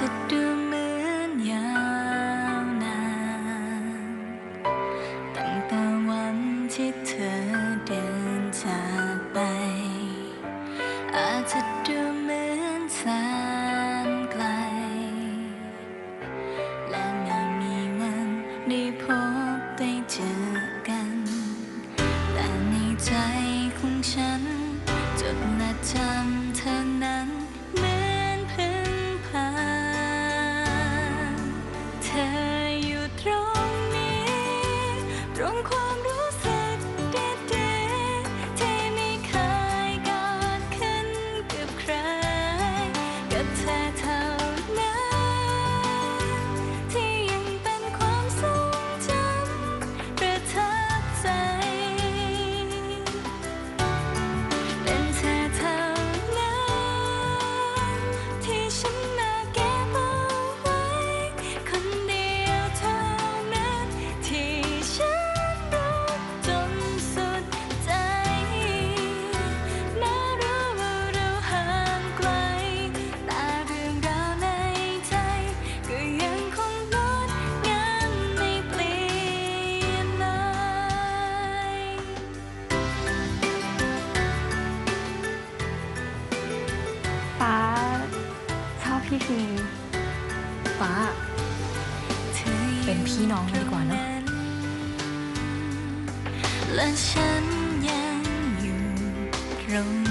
จะดูเหมือนยาวนานตั้งแต่วันที่เธอเดินจากไป อาจจะดูเหมือนแสนไกล และไม่มีวันได้พบได้เจอกัน แต่ในใจ ตร พี่พีฟ้า เป็นพี่น้องกันดีกว่าเนอะและฉันยังอยู่ตรง